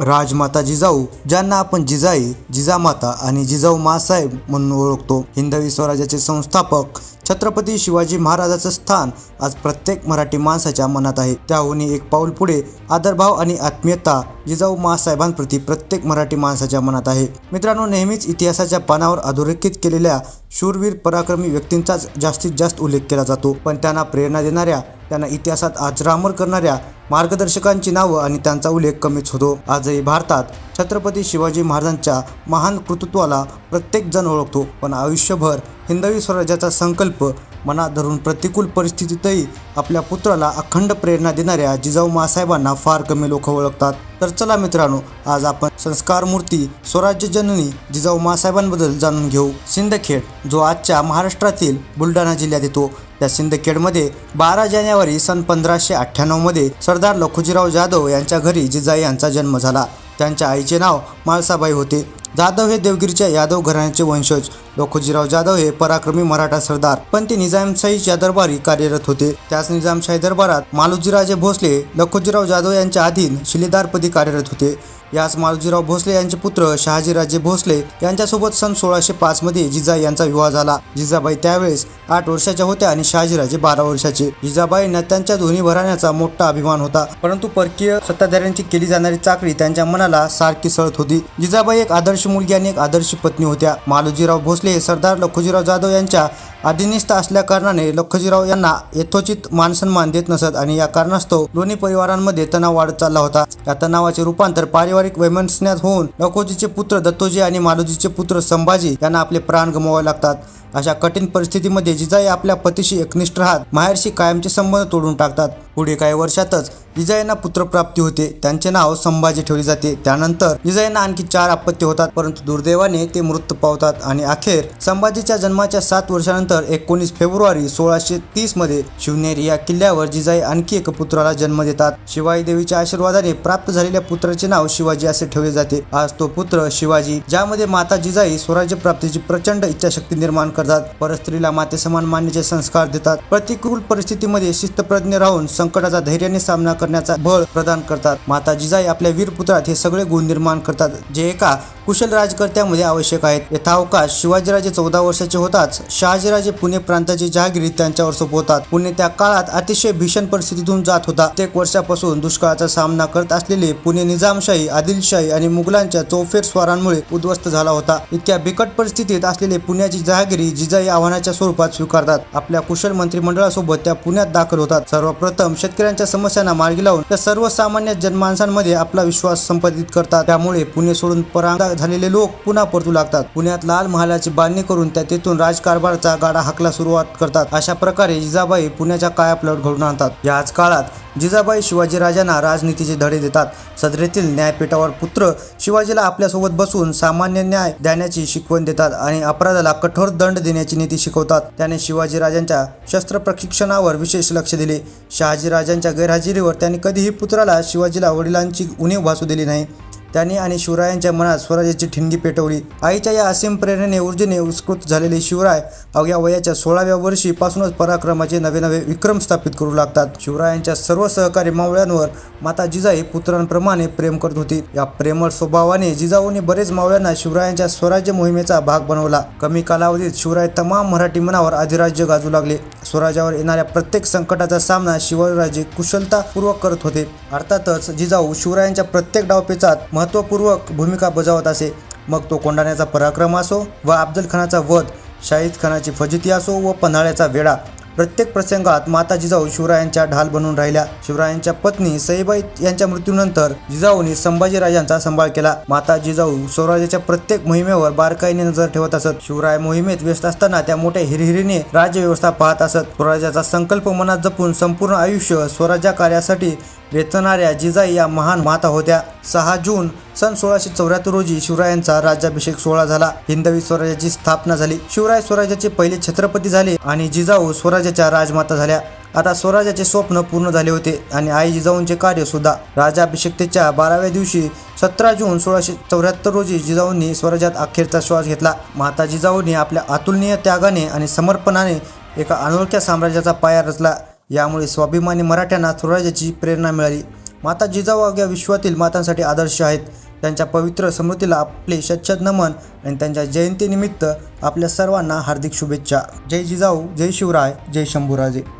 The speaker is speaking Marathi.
राजमाता जिजाऊ ज्यांना आपण जिजाई जिजामाता आणि जिजाऊ मासाहेब म्हणून ओळखतो. हिंदवी स्वराज्याचे संस्थापक छत्रपती शिवाजी महाराजाचं स्थान आज प्रत्येक मराठी माणसाच्या मनात आहे. त्याहूनही एक पाऊल पुढे आदरभाव आणि आत्मीयता जिजाऊ मासाहेबांप्रती प्रत्येक मराठी माणसाच्या मनात आहे. मित्रांनो नेहमीच इतिहासाच्या पानावर अधोरेखित केलेल्या शूरवीर पराक्रमी व्यक्तींचाच जास्तीत जास्त उल्लेख केला जातो. पण त्यांना प्रेरणा देणाऱ्या त्यांना इतिहासात आजरामर करणाऱ्या मार्गदर्शकांची नावं आणि त्यांचा उल्लेख कमीच होतो. आजही भारतात छत्रपती शिवाजी महाराजांच्या महान कृतृत्वाला प्रत्येक जण ओळखतो. पण आयुष्यभर हिंदवी स्वराज्याचा संकल्प मनात धरून प्रतिकूल परिस्थितीतही आपल्या पुत्राला अखंड प्रेरणा देणाऱ्या जिजाऊ मासाहेबांना फार कमी लोक ओळखतात. तर चला मित्रांनो आज आपण संस्कार मूर्ती स्वराज्य जननी जिजाऊ मासाहेबांबद्दल जाणून घेऊ. सिंदखेड जो आजच्या महाराष्ट्रातील बुलढाणा जिल्ह्यात येतो त्या सिंदखेडमध्ये बारा जानेवारी सन पंधराशे अठ्ठ्याण्णवमध्ये सरदार लखुजीराव जाधव यांच्या घरी जिजाई यांचा जन्म झाला. त्यांच्या आईचे नाव माळसाबाई होते. जाधव हे देवगिरीच्या यादव घराण्याचे वंशज. लोखोजीराव जाधव हे पराक्रमी मराठा सरदार. पण ते निजामशाहीच्या दरबारी कार्यरत होते. त्याच निजामशाही दरबारात मालोजीराजे भोसले लखोजीराव जाधव यांच्या अधीन शिलेदारपदी कार्यरत होते. याच मालोजीराव भोसले यांचे पुत्र शहाजीराजे भोसले यांच्यासोबत सन सोळाशे पाच मध्ये जिजा यांचा विवाह झाला. जिजाबाई त्यावेळेस आठ वर्षाच्या होत्या आणि शहाजीराजे बारा वर्षाचे. जिजाबाईंना त्यांच्या दोन्ही घराण्याचा मोठा अभिमान होता. परंतु परकीय सत्ताधाऱ्यांची केली जाणारी चाकरी त्यांच्या मनाला सारखी सळत होती. जिजाबाई एक आदर्श मुलगी आणि एक आदर्श पत्नी होत्या. मालोजीराव भोसले हे सरदार लखुजीराव जाधव यांच्या अधिनिष्ठ असल्या कारणाने यांना यथोचित मानसन्मान देत नसत आणि या कारणास्तव दोन्ही परिवारांमध्ये तणाव वाढत चालला होता. या तणावाचे रूपांतर पारिवारिक वैमनस्यात होऊन लखोजीचे पुत्र दत्तोजी आणि मालोजीचे पुत्र संभाजी यांना आपले प्राण गमवावे लागतात. अशा कठीण परिस्थितीमध्ये जिजाई आपल्या पतीशी एकनिष्ठ राहत माहेरशी कायमचे संबंध तोडून टाकतात. पुढे काही वर्षातच जिजाईंना पुत्रप्राप्ती होते. त्यांचे नाव संभाजी ठेवले जाते. त्यानंतर जिजाईंना आणखी चार अपत्य होतात परंतु दुर्दैवाने ते मृत्यू पावतात आणि अखेर संभाजीच्या जन्माच्या सात वर्षानंतर एकोणीस फेब्रुवारी सोळाशे तीसमध्ये शिवनेरी या किल्ल्यावर जिजाई आणखी एका पुत्राला जन्म देतात. शिवाई देवीच्या आशीर्वादाने प्राप्त झालेल्या पुत्राचे नाव शिवाजी असे ठेवले जाते. आज तो पुत्र शिवाजी ज्यामध्ये माता जिजाई स्वराज्य प्राप्तीची प्रचंड इच्छाशक्ती निर्माण करतात. परस्त्रीला माते समान मानण्याचे संस्कार देतात. प्रतिकूल परिस्थितीमध्ये शिस्तप्रज्ञ राहून संकटाचा धैर्याने सामना करण्याचा बळ प्रदान करतात. माता जिजाई आपल्या वीर पुत्रात हे सगळे गुण निर्माण करतात जे एका कुशल राजकर्त्यामध्ये आवश्यक आहेत. यथावकाश शिवाजीराजे चौदा वर्षाचे होताच शहाजीराजे पुणे प्रांताची जहागिरी त्यांच्यावर सोपवतात. पुणे त्या काळात अतिशय भीषण परिस्थितीतून जात होता. प्रत्येक वर्षापासून दुष्काळाचा सामना करत असलेले पुणे निजामशाही आदिलशाही आणि मुघलांच्या चौफेर स्वारांमुळे उद्ध्वस्त झाला होता. इतक्या बिकट परिस्थितीत असलेले पुण्याची जहागिरी जिजाई आव्हानाच्या स्वरूपात स्वीकारतात. आपल्या कुशल मंत्रिमंडळासोबत त्या पुण्यात दाखल होतात. सर्वप्रथम शेतकऱ्यांच्या समस्यांना मार्गी लावून त्या सर्वसामान्य जनमानसांमध्ये आपला विश्वास संपादित करतात. त्यामुळे पुणे सोडून परांगा झालेले लोक पुन्हा परतू लागतात. पुण्यात लाल महालाची बांधणी करून त्या तेथून राजकारभाराचा गाडा हाकला सुरुवात करतात. अशा प्रकारे जिजाबाई पुण्याच्या कायापलट घडून आणतात. याच काळात जिजाबाई शिवाजीराजांना राजनीतीचे धडे देतात. सदरेतील न्यायपीठावर पुत्र शिवाजीला आपल्यासोबत बसून सामान्य न्याय देण्याची शिकवण देतात आणि अपराधाला कठोर दंड देण्याची नीती शिकवतात. त्याने शिवाजीराजांच्या शस्त्र प्रशिक्षणावर विशेष लक्ष दिले. शहाजी शिवाजीराजांच्या गैरहजेरीवर त्यांनी कधीही पुत्राला शिवाजीला वडिलांची उणीव भासू दिली नाही. त्यांनी आणि शिवरायांच्या मनात स्वराज्याची ठिणगी पेटवली. आईच्या या असीम प्रेरणेने ऊर्जेने उत्स्कृत झालेले शिवराय अवघ्या वयाच्या सोळाव्या वर्षीपासूनच पराक्रमाचे नवे नवे विक्रम स्थापित करू लागतात. शिवरायांच्या सर्व सहकारी मावळ्यांवर माता जिजाई पुत्रांप्रमाणे प्रेम करत होती. या प्रेमळ स्वभावाने जिजाऊने बरेच मावळ्यांना शिवरायांच्या स्वराज्य मोहिमेचा भाग बनवला. कमी कालावधीत शिवराय तमाम मराठी मनावर अधिराज्य गाजू लागले. स्वराज्यावर येणाऱ्या प्रत्येक संकटाचा सामना शिवराजे कुशलतापूर्वक करत होते. अर्थातच जिजाऊ शिवरायांच्या प्रत्येक डावपेचात महत्त्वपूर्वक भूमिका बजावत असे. मग तो कोंडाण्याचा पराक्रम असो व अफजल खानाचा वध शाहिद खानाची फजिती असो व पन्हाळ्याचा वेढा प्रत्येक प्रसंगात माता जिजाऊ शिवरायांच्या ढाल बनून राहिल्या. शिवरायांच्या पत्नी सईबाई यांच्या मृत्यूनंतर जिजाऊने संभाजीराजांचा सांभाळ केला. माता जिजाऊ स्वराज्याच्या प्रत्येक मोहिमेवर बारकाईने नजर ठेवत असत. शिवराय मोहिमेत व्यस्त असताना त्या मोठ्या हिरहिरीने राज्य व्यवस्था पाहत असत. स्वराज्याचा संकल्प मनात जपून संपूर्ण आयुष्य स्वराज्या कार्यासाठी वेचणाऱ्या जिजाई या महान माता होत्या. सहा जून सन सोळाशे चौऱ्याहत्तर रोजी शिवरायांचा राज्याभिषेक सोहळा झाला. हिंदवी स्वराज्याची स्थापना झाली. शिवराय स्वराज्याचे पहिले छत्रपती झाले आणि जिजाऊ स्वराज्याच्या राजमाता झाल्या. आता स्वराज्याचे स्वप्न पूर्ण झाले होते आणि आई जिजाऊंचे कार्य सुद्धा. राजाभिषेकतेच्या बाराव्या दिवशी सतरा जून सोळाशे चौऱ्याहत्तर रोजी जिजाऊंनी स्वराज्यात अखेरचा श्वास घेतला. माता जिजाऊंनी आपल्या अतुलनीय त्यागाने आणि समर्पणाने एका अनोळख्या साम्राज्याचा पाया रचला. यामुळे स्वाभिमानी मराठ्यांना स्वराज्याची प्रेरणा मिळाली. माता जिजाऊ अवघ्या विश्वातील मातांसाठी आदर्श आहेत. त्यांच्या पवित्र स्मृतीला आपले शच्छद नमन आणि त्यांच्या जयंतीनिमित्त आपल्या सर्वांना हार्दिक शुभेच्छा. जय जिजाऊ जय शिवराय जय शंभूराजे.